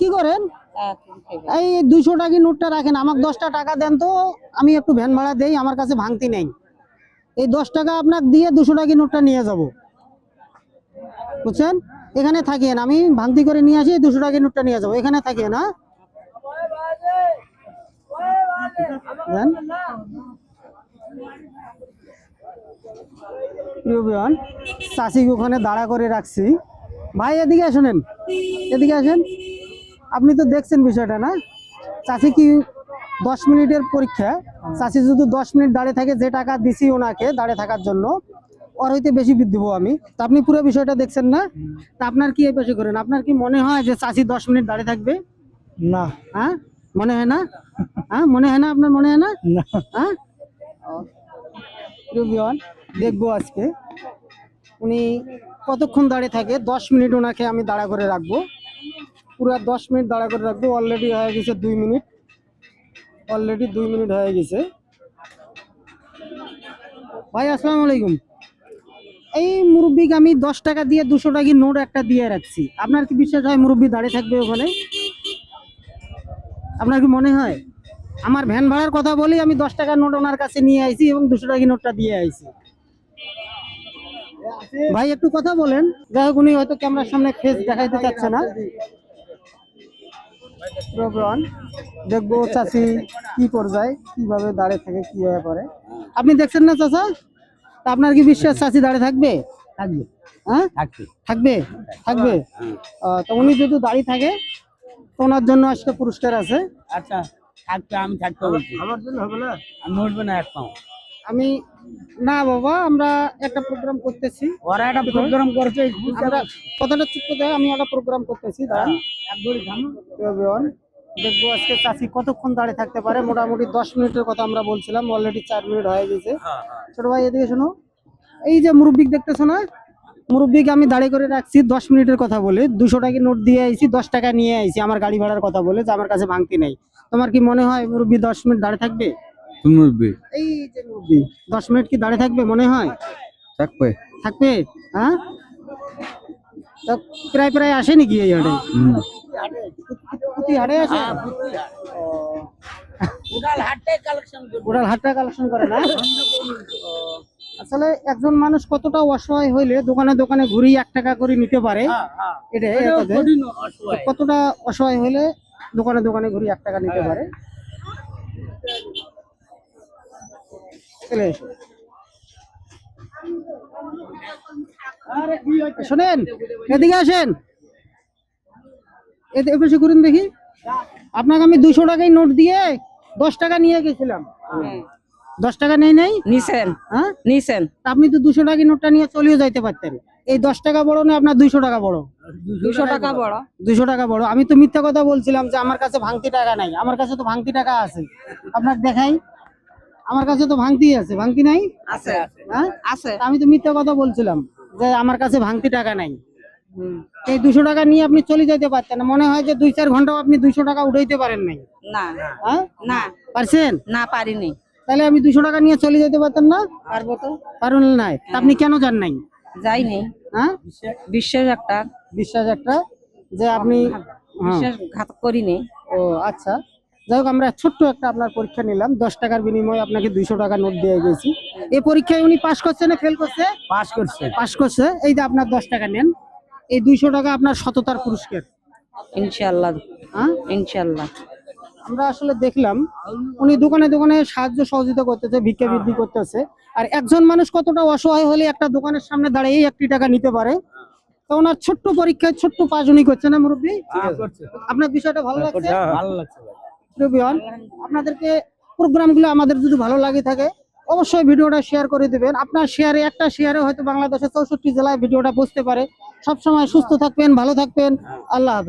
কি করেন? এই দুইশো টাকা নোটটা রাখেন? আমাকে দশটা টাকা দেন তো আমি একটু ভ্যান ভাড়া দেই আমার কাছে ভাঙতি নেই। এই দশ টাকা আপনাকে দিয়ে দুশো টাকা নোটটা নিয়ে যাব। বুঝছেন? এখানে থাকিয়েন আমি ভাঙতি করে নিয়ে আসি দুশো টাকা নোটটা নিয়ে যাব। এখানে থাকিয়েন হ্যাঁ। প্রিয় ওখানে দাঁড়া করে রাখছি। ভাই এদিকে শোনেন এদিকে আসেন। আপনি তো দেখছেন বিষয়টা না? চাষি কি দশ মিনিটের পরীক্ষা? চাষি যদি দশ মিনিট দাঁড়িয়ে থাকে যে টাকা দিছি ওনাকে দাঁড়িয়ে থাকার জন্য ওর হইতে বেশি দিব আমি। তা আপনি পুরো বিষয়টা দেখছেন না? তা আপনার কি এই পাশে করেন? আপনার কি মনে হয় যে চাষি দশ মিনিট দাঁড়িয়ে থাকবে? না। হ্যাঁ? মনে হয় না? হ্যাঁ? মনে হয় না আপনার মনে হয় না? হ্যাঁ? দেখব আজকে। উনি কতক্ষণ দাঁড়িয়ে থাকে? দশ মিনিট ওনাকে আমি দাঁড়া করে রাখব। পুরো দশ মিনিট দাঁড়া করে রাখব। অলরেডি হয়ে গেছে দুই মিনিট। অলরেডি দুই মিনিট হয়ে গেছে। ভাই, আসসালামু আলাইকুম। এই মুরব্বিকে আমি দশ টাকা দিয়ে দুশো টাকা নোট একটা দিয়ে রাখছি। আপনার কি বিশ্বাস হয় মুরব্বি দাঁড়িয়ে থাকবে ওখানে? আপনার কি মনে হয়? আমার ভ্যান ভাড়ার কথা বলি, আমি দশ টাকার নোট ওনার কাছে নিয়ে আইছি এবং দুশো টাকা নোটটা দিয়ে আইছি। ভাই, একটু কথা বলেন। যাই হোক, উনি হয়তো ক্যামেরার সামনে ফেস দেখাইতে চাচ্ছে না। প্রবণ। দেখব চাষি কি পর্যায়ে কীভাবে দাঁড়িয়ে থাকে কীভাবে করে আপনি দেখছেন না চাচা তা আপনার কি বিশ্বাস চাষি দাঁড়িয়ে থাকবে? থাকবে। হ্যাঁ? থাকবে। থাকবে? আহ, তো উনি যদি দাঁড়িয়ে থাকে তো ওনার জন্য আজকে পুরস্কার আছে। আচ্ছা থাকবে আমি থাকতে বলছি। আমার জন্য হবে না? আমি উঠবে না এক পাও। আমি না বাবা আমরা একটা প্রোগ্রাম করতেছি। ওরা একটা প্রোগ্রাম করছে আমরা কথাটা চুপ করে আমি একটা প্রোগ্রাম করতেছি দাঁড়ান। থামো দেখব আজকে চাষি কতক্ষণ দাঁড়িয়ে থাকতে পারে। মোটামুটি দশ মিনিটের কথা আমরা বলছিলাম অলরেডি চার মিনিট হয়ে গেছে। ছোট ভাই এদিকে শোনো। এই যে মুরব্বিক দেখতেছো না? মুরব্বিকে আমি দাঁড়িয়ে করে রাখছি দশ মিনিটের কথা বলে। দুশো টাকা নোট দিয়ে আইছি দশ টাকা নিয়ে আইছি আমার গাড়ি ভাড়ার কথা বলে যে আমার কাছে ভাঙতি নেই। তোমার কি মনে হয় মুরব্বি দশ মিনিট দাঁড়িয়ে থাকবে? তুমি এই যে মুরব্বি দশ মিনিট কি দাঁড়িয়ে থাকবে মনে হয়? থাকবে। থাকবে? হ্যাঁ? তো প্রায় প্রায় আসে নাকি এই হাটে? প্রতি হাটে আসে গোড়াল হাটটা কালেকশন করে না? আসলে একজন মানুষ কতটা অসহায় হইলে দোকানে দোকানে ঘুরি এক টাকা করে নিতে পারে? এটা কতটা অসহায় হইলে দোকানে দোকানে ঘুরি এক টাকা নিতে পারে? চলে শোনেন এদিকে আসেন। এতে এপাশে করুন দেখি। আপনাকে আমি দুশো টাকায় নোট দিয়ে দশ টাকা নিয়ে গেছিলাম। দশ টাকা নেই নাই? নিছেন। হ্যাঁ? নিছেন। আপনি তো দুশো টাকা নোটটা নিয়ে চলেও যাইতে পারতেন। এই দশ টাকা বড় না আপনার দুইশো টাকা বড়? দুশো টাকা বড়। দুশো টাকা বড়। আমি তো মিথ্যা কথা বলছিলাম যে আমার কাছে ভাঙতি টাকা নাই। আমার কাছে তো ভাঙতি টাকা আছে। আপনার দেখাই। আমার কাছে তো ভাঙতি আছে ভাঙতি নাই? আছে হ্যাঁ? আছে। আমি তো মিথ্যা কথা বলছিলাম যে আমার কাছে ভাঙতি টাকা নাই। এই দুশো টাকা নিয়ে আপনি চলে যেতে পারতেন মনে হয় যে দুই চার ঘন্টাও আপনি দুইশো টাকা উঠাইতে পারেন নাই। না হ্যাঁ? না। পারছেন? না পারিনি। তাহলে আমি দুশো টাকা নিয়ে চলে যেতে পারতেন না? পারব তো। পারুন নাই। আপনি কেন যান নাই? যাইনি। হ্যাঁ? বিশ্বাস একটা। বিশ্বাস একটা যে আপনি হ্যাঁ। বিশ্বাস ঘাত করিনি। ও আচ্ছা। যাই হোক আমরা ছোট্ট একটা আপনার পরীক্ষা নিলাম। দশ টাকার বিনিময়ে আপনাকে দুইশো টাকা নোট দিয়ে গেছি। এই পরীক্ষায় উনি পাশ করছে না ফেল করছে? পাস করছে। পাশ করছে। এই যে আপনার দশ টাকা নেন। এই দুইশো টাকা আপনার সততার পুরস্কার। ইনশাল্লাহ হ্যাঁ? ইনশাল্লাহ আমরা আসলে দেখলাম উনি দোকানে দোকানে সাহায্য সহযোগিতা করতেছে ভিক্ষা বৃদ্ধি করতেছে। আর একজন মানুষ কতটা অসহায় হলে একটা দোকানের সামনে দাঁড়িয়ে একটি টাকা নিতে পারে? তো ওনার ছোট্ট পরীক্ষায় ছোট্ট পাঁচ উনি করছে না মুরব্বী? আপনার বিষয়টা ভালো লাগছে? ভালো লাগছে ভাই প্রিয়জন আপনাদেরকে প্রোগ্রামগুলো আমাদের যদি ভালো লাগে থাকে, অবশ্যই ভিডিওটা শেয়ার করে দিবেন। আপনার শেয়ারে একটা শেয়ারে হয়তো বাংলাদেশের চৌষট্টি জেলায় ভিডিওটা বুঝতে পারে। সবসময় সুস্থ থাকবেন, ভালো থাকবেন। আল্লাহ